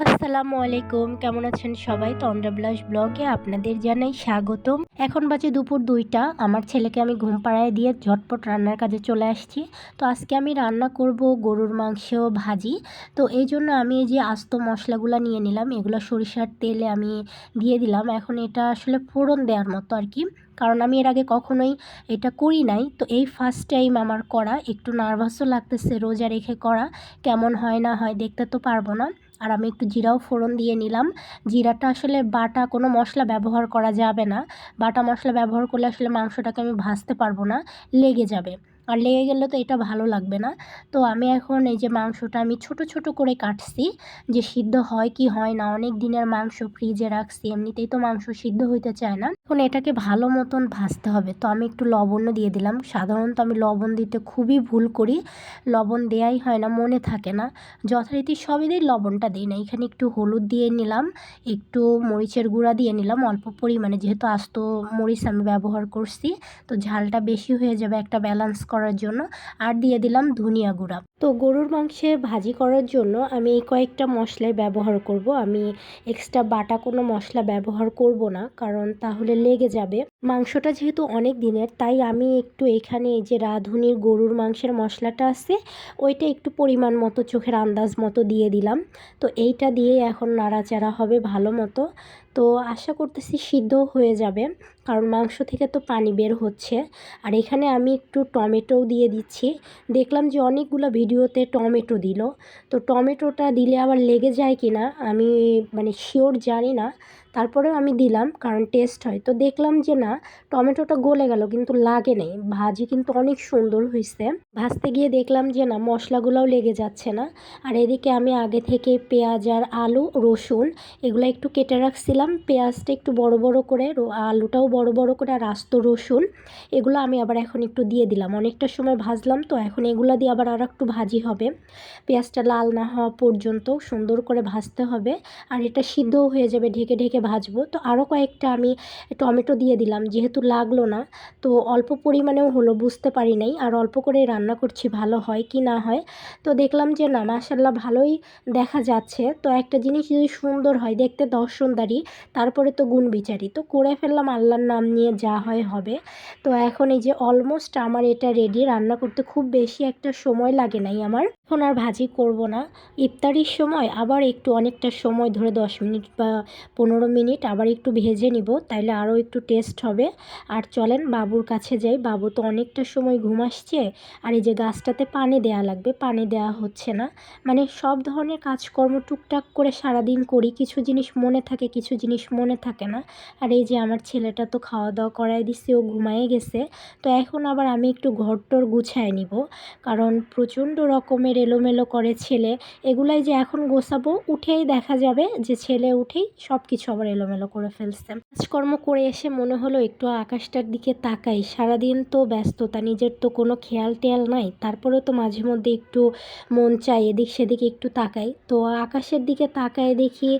আসসালামু আলাইকুম কেমন আছেন সবাই? তন্দ্রাবিলাস ব্লগে আপনাদের জানাই স্বাগতম। এখন বাজে দুপুর দুইটা, আমার ছেলেকে আমি ঘুম পাড়ায় দিয়ে ঝটপট রান্নার কাজে চলে আসছি। তো আজকে আমি রান্না করব গরুর মাংস ভাজি। তো এই জন্য আমি এই যে আস্ত মশলাগুলো নিয়ে নিলাম, এগুলো সরিষার তেলে আমি দিয়ে দিলাম। এখন এটা আসলে ফোড়ন দেওয়ার মতো আর কি, কারণ আমি এর আগে কখনোই এটা করি নাই। তো এই ফার্স্ট টাইম আমার করা, একটু নার্ভাসও লাগতেছে রোজা রেখে করা, কেমন হয় না হয় দেখতে তো পারব না। আর আমি একটু জিরাও ফোড়ন দিয়ে নিলাম। জিরাটা আসলে বাটা কোনো মশলা ব্যবহার করা যাবে না। বাটা মশলা ব্যবহার করলে আসলে মাংসটাকে আমি ভাজতে পারব না, লেগে যাবে। আর লেগে গেলে তো এটা ভালো লাগবে না। তো আমি এখন এই যে মাংসটা আমি ছোট ছোট করে কাটছি, যে সিদ্ধ হয় কি হয় না, অনেক দিনের মাংস ফ্রিজে রাখছি, এমনিতেই তো মাংস সিদ্ধ হইতে চায় না। এখন এটাকে ভালো মতন ভাজতে হবে। তো আমি একটু লবণও দিয়ে দিলাম। সাধারণত আমি লবণ দিতে খুবই ভুল করি। লবণ দেয়াই হয় না, মনে থাকে না। যথারীতি সবই দিই লবণটা দিই না। এখানে একটু হলুদ দিয়ে নিলাম, একটু মরিচের গুঁড়া দিয়ে নিলাম। অল্প পরিমাণে, যেহেতু আস্ত মরিচ আমি ব্যবহার করছি, তো ঝালটা বেশি হয়ে যাবে একটা ব্যালেন্স করার জন্য আর দিয়ে দিলাম ধনিয়া গুঁড়া। তো গরুর মাংসে ভাজি করার জন্য আমি এই কয়েকটা মশলাই ব্যবহার করব। আমি এক্সট্রা বাটা কোনো মশলা ব্যবহার করব না, কারণ তাহলে লেগে যাবে। মাংসটা যেহেতু অনেক দিনের, তাই আমি একটু এখানে এই যে রাঁধুনির গরুর মাংসের মশলাটা আছে, ওইটা একটু পরিমাণ মতো, চোখের আন্দাজ মতো দিয়ে দিলাম। তো এইটা দিয়ে এখন নাড়াচাড়া হবে ভালো মতো। তো আশা করতেছি সিদ্ধ হয়ে যাবে। কারণ মাংস থেকে তো পানি বের হচ্ছে। আর এখানে আমি একটু টমেটোও দিয়ে দিচ্ছি। দেখলাম যে অনেকগুলো ভিডিওতে টমেটো দিল। তো টমেটোটা দিলে আবার লেগে যায় কি না আমি মানে শিওর জানি না। তারপরেও আমি দিলাম, কারণ টেস্ট হয়। তো দেখলাম যে না, টমেটোটা গলে গেল, কিন্তু লাগে নেই। ভাজি কিন্তু অনেক সুন্দর হয়েছে ভাজতে গিয়ে দেখলাম যে না, মশলাগুলোও লেগে যাচ্ছে না। আর এদিকে আমি আগে থেকে পেঁয়াজ আর আলু, রসুন, এগুলো একটু কেটে রাখছিলাম। পেঁয়াজটা একটু বড় বড় করে আলুটাও বড় বড় করে, আর আস্ত রসুন, এগুলো আমি আবার এখন একটু দিয়ে দিলাম। অনেকটা সময় ভাজলাম তো, এখন এগুলো দিয়ে আবার আর একটু ভাজি হবে। পেঁয়াজটা লাল না হওয়া পর্যন্ত সুন্দর করে ভাজতে হবে। আর এটা সিদ্ধও হয়ে যাবে, ঢেকে ঢেকে ভাজবো। তো আরও কয়েকটা আমি টমেটো দিয়ে দিলাম, যেহেতু লাগল না, তো অল্প পরিমাণেও হলো, বুঝতে পারি নাই। আর অল্প করে রান্না করছি, ভালো হয় কি না হয়। তো দেখলাম যে, না মাসাল্লাহ ভালোই দেখা যাচ্ছে। তো একটা জিনিস যদি সুন্দর হয়, দেখতে দর্শনদারি, তারপরে তো গুণ বিচারি। তো করে ফেললাম, আল্লাহর নাম নিয়ে যা হয় হবে। তো এখন এই যে অলমোস্ট আমার এটা রেডি রান্না করতে খুব বেশি একটা সময় লাগে নাই আমার। এখন আর ভাজি করব না। ইফতারির সময় আবার একটু অনেকটা সময় ধরে, দশ মিনিট বা পনেরো মিনিট, আবার একটু ভেজে নিব, তাইলে আরও একটু টেস্ট হবে। আর চলেন বাবুর কাছে যাই। বাবু তো অনেকটা সময় ঘুম আসছে, আর এই যে গাছটাতে পানি দেয়া লাগবে, পানি দেওয়া হচ্ছে না। মানে সব ধরনের কাজকর্ম টুকটাক করে সারাদিন করি, কিছু জিনিস মনে থাকে, কিছু জিনিস মনে থাকে না। আর এই যে আমার ছেলেটা তো খাওয়া দাওয়া করাই দিচ্ছে ও ঘুমায়ে গেছে, তো এখন আবার আমি একটু ঘরটর গুছায় নিব। কারণ প্রচণ্ড রকমের এলোমেলো করে ছেলে, এগুলাই যে এখন গোছাবো, উঠেই দেখা যাবে যে ছেলে উঠেই সব কিছু আবার এলোমেলো করে ফেলছে। কাজকর্ম করে এসে মনে হলো একটু আকাশটার দিকে তাকাই। সারাদিন তো ব্যস্ততা নিজের তো কোনো খেয়াল টেয়াল নাই। তারপরেও তো মাঝে মধ্যে একটু মন চাই এদিক সেদিকে একটু তাকাই। তো আকাশের দিকে তাকায় দেখি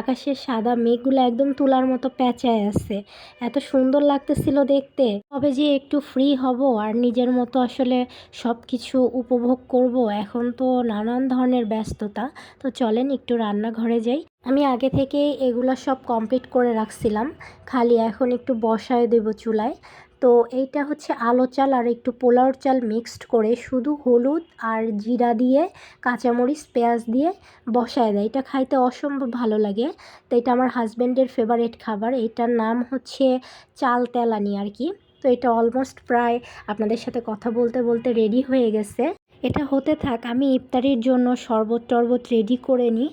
আকাশের সাদা মেঘগুলো একদম তোলার মতো প্যাঁচায় আছে। এত সুন্দর লাগতেছিল দেখতে। তবে যে একটু ফ্রি হব আর নিজের মতো আসলে সব কিছু উপভোগ করব, এখন তো নানান ধরনের ব্যস্ততা। তো চলেন একটু রান্নাঘরে যাই। আমি আগে থেকে এগুলো সব কমপ্লিট করে রাখছিলাম। খালি এখন একটু বসায় দেব চুলায়। তো এইটা হচ্ছে আলো চাল আর একটু পোলাওর চাল মিক্সড করে শুধু হলুদ আর জিরা দিয়ে, কাঁচামরিচ, পেঁয়াজ দিয়ে বসায় দেয়। এটা খাইতে অসম্ভব ভালো লাগে। তো এটা আমার হাজব্যান্ডের ফেভারেট খাবার। এটার নাম হচ্ছে চাল তেলানি আর কি। তো এটা অলমোস্ট প্রায় আপনাদের সাথে কথা বলতে বলতে রেডি হয়ে গেছে। এটা হতে থাক, আমি ইফতারির জন্য শরবত টরবত রেডি করে নিই।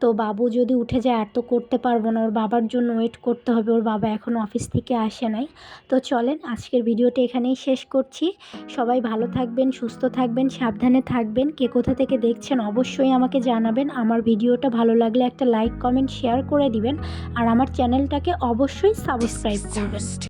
তো বাবু যদি উঠে যায়, আর তো করতে পারব না, ওর বাবার জন্য ওয়েট করতে হবে, ওর বাবা এখন অফিস থেকে আসে নাই। তো চলেন, আজকের ভিডিওটা এখানেই শেষ করছি। সবাই ভালো থাকবেন, সুস্থ থাকবেন, সাবধানে থাকবেন। কে কোথা থেকে দেখছেন, অবশ্যই আমাকে জানাবেন। আমার ভিডিওটা ভালো লাগলে একটা লাইক কমেন্ট শেয়ার করে দিবেন। আর আমার চ্যানেলটাকে অবশ্যই সাবস্ক্রাইব করবেন।